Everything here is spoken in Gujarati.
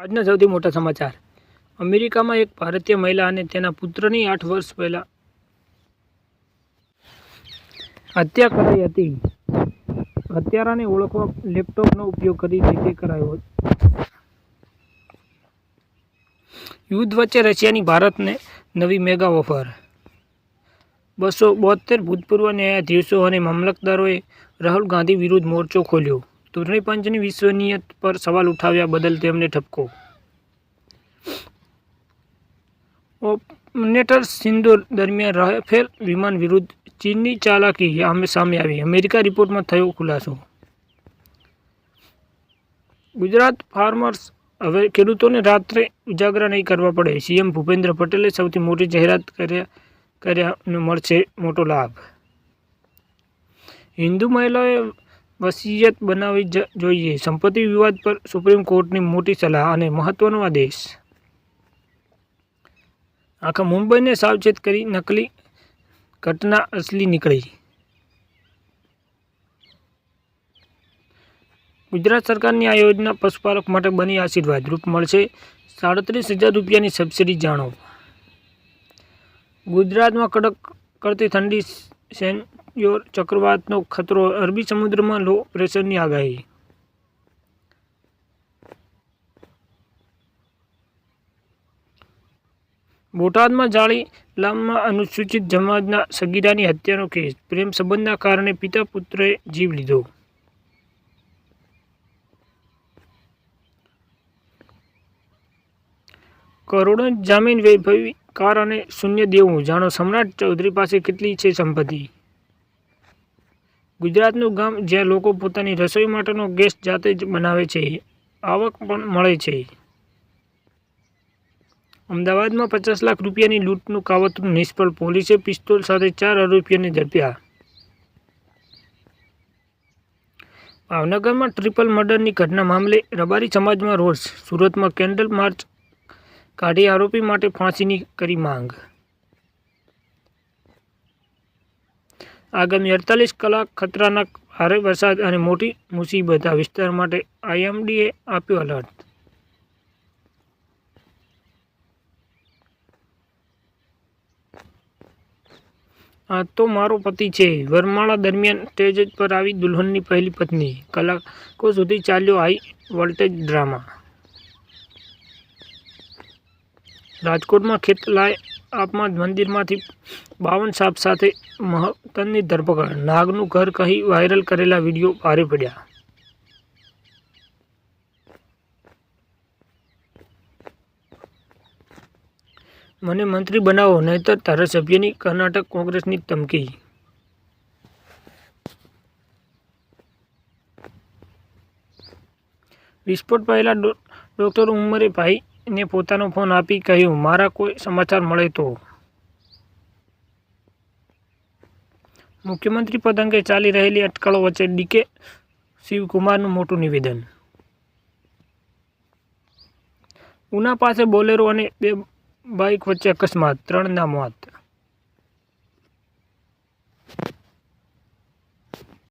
આજના સૌથી મોટા સમાચાર. અમેરિકામાં એક ભારતીય મહિલા અને તેના પુત્રની આઠ વર્ષ પહેલા હત્યા કરાઈ હતી. હત્યારાને ઓળખવા લેપટોપનો ઉપયોગ કરી તે કરાયો. યુદ્ધ વચ્ચે રશિયાની ભારતને નવી મેગા ઓફર. બસો બોતેર ભૂતપૂર્વ ન્યાયાધીશો અને મામલતદારોએ રાહુલ ગાંધી વિરુદ્ધ મોરચો ખોલ્યો. ચૂંટણી પંચની વિશ્વનીયત પર સવાલ ઉઠાવ્યા બદલ તેમને ઠપકો. ઓપનેટર સિંદૂર દરમિયાન રાફેલ વિમાન વિરુદ્ધ ચીનની ચાલાકી સામે આવી. અમેરિકા રિપોર્ટમાં થયો ખુલાસો. ગુજરાત ફાર્મર્સ હવે ખેડૂતોને રાત્રે ઉજાગરા નહીં કરવા પડે. સીએમ ભૂપેન્દ્ર પટેલે સૌથી મોટી જાહેરાત કર્યા, કર્યાને મળશે મોટો લાભ. હિન્દુ મહિલાઓએ વસીયત બનાવવી જોઈએ. સંપત્તિ વિવાદ પર સુપ્રીમ કોર્ટની મોટી સલાહ અને મહત્વનો આદેશ. આખા મુંબઈને સાવચેત કરી નકલી ઘટના અસલી નીકળી. ગુજરાત સરકારની આ યોજના પશુપાલક માટે બની આશીર્વાદ. રૂપ મળશે સાડત્રીસ હજાર રૂપિયાની સબસિડી જાણો. ગુજરાતમાં કડક કરતી ઠંડી સેન્યોર ચક્રવાતનો ખતરો અરબી સમુદ્રમાં લો પ્રેશરની આગાહી. બોટાદમાં જાળી લામમાં અનુસૂચિત સમાજના સગીરાની હત્યાનો કેસ. પ્રેમ સંબંધના કારણે પિતા પુત્રએ જીવ લીધો. કરોડો જામીન વૈભવી કાર અને શૂન્ય દેવું. જાણો, સમ્રાટ ચૌધરી પાસે કેટલી છે સંપત્તિ? ગુજરાતનું ગામ જ્યાં લોકો પોતાની રસોઈ માટેનો ગેસ જાતે જ બનાવે છે, આવક પણ મળે છે. અમદાવાદમાં પચાસ લાખ રૂપિયાની લૂંટનું કાવતરું નિષ્ફળ, પોલીસે પિસ્તોલ સાથે ચાર આરોપીઓને ઝડપ્યા. ભાવનગરમાં ટ્રિપલ મર્ડરની ઘટના મામલે રબારી સમાજમાં રોષ, સુરતમાં કેન્ડલ માર્ચ કાઢી આરોપી માટે ફાંસીની કરી માંગ. આગામી અડતાલીસ કલાક ખતરાના ભારે વરસાદ અને મોટી મુસીબત આ વિસ્તાર માટે આઈએમડીએ આપ્યો એલર્ટ આ તો મારો પતિ છે. વરમાળા દરમિયાન સ્ટેજ પર આવી દુલ્હનની પહેલી પત્ની. કલાકો સુધી ચાલ્યો હાઈ વોલ્ટેજ ડ્રામા. રાજકોટમાં ખેતલાય આપમાં મંદિરમાંથી બાવન સાપ સાથે મહંતની ધરપકડ. નાગનું ઘર કહી વાયરલ કરેલા વીડિયો ભારે પડ્યા. મને મંત્રી બનાવો, નહીતર ધારાસભ્યની કર્ણાટક કોંગ્રેસની ધમકી. વિસ્ફોટ પહેલા ડોક્ટર ઉમરે ભાઈને પોતાનો ફોન આપી કહ્યું, મારા કોઈ સમાચાર મળે તો. મુખ્યમંત્રી પદ અંગે ચાલી રહેલી અટકળો વચ્ચે ડીકે શિવકુમારનું મોટું નિવેદન. ઉના પાસે બોલેરો અને બે બાઇક વચ્ચે અકસ્માત ત્રણના મોત.